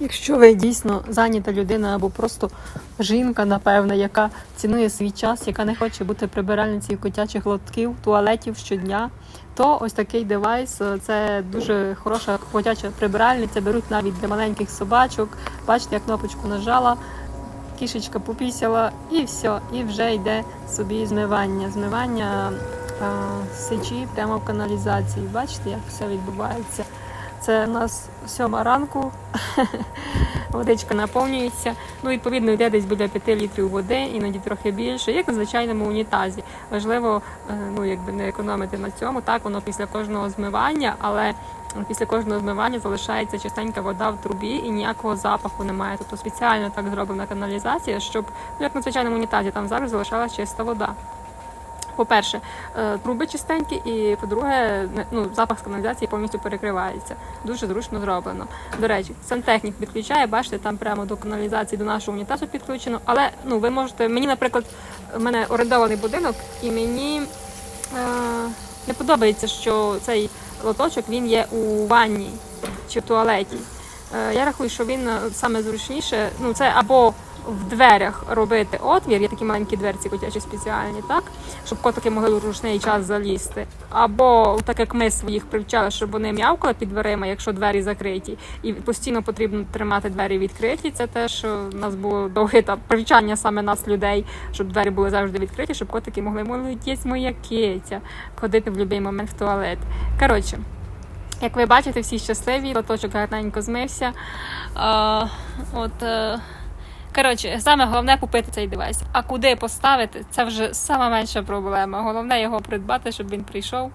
Якщо ви дійсно зайнята людина або просто жінка, напевно, яка цінує свій час, яка не хоче бути прибиральницею котячих лотків, туалетів щодня, то ось такий девайс е, це дуже хороша котяча прибиральниця. Беруть навіть для маленьких собачок. Бачите, я кнопочку нажала, кішечка попісяла, і все, і вже йде собі змивання. Змивання е, сечі прямо в каналізації. Бачите, як все відбувається. Це у нас сьома ранку, водичка наповнюється. Ну, відповідно, йде десь біля 5 літрів води, іноді трохи більше, як на звичайному унітазі. Важливо е, ну, якби не економити на цьому. Так, воно після кожного змивання, але після кожного змивання залишається чистенька вода в трубі і ніякого запаху немає. Тобто спеціально так зроблена каналізація, щоб ну, як на звичайному унітазі, там завжди залишалася чиста вода. По-перше, е, труби чистенькі, і по-друге, ну, запах з каналізації повністю перекривається. Дуже зручно зроблено. До речі, сантехнік підключає, бачите, там прямо до каналізації, до нашого унітазу підключено. Але ну, ви можете. Мені, наприклад, в мене орендований будинок, і мені е, не подобається, що цей лоточок він є у ванні чи в туалеті. Е, Я рахую, що він е, саме зручніше. Ну, це або в дверях робити отвір, є такі маленькі дверці котячі спеціальні, так? Щоб котики могли в ручний час залізти. Або так як ми своїх привчали, щоб вони м'явкали під дверима, якщо двері закриті, і постійно потрібно тримати двері відкриті. Це те, що в нас було довге та привчання саме нас, людей, щоб двері були завжди відкриті, щоб котики могли молодець моя киця, ходити в будь-який момент в туалет. Коротше. Як ви бачите, всі щасливі, лоточок гарненько змився. А, от, е, коротше, саме головне купити цей девайс. А куди поставити, це вже сама менша проблема. Головне його придбати, щоб він прийшов.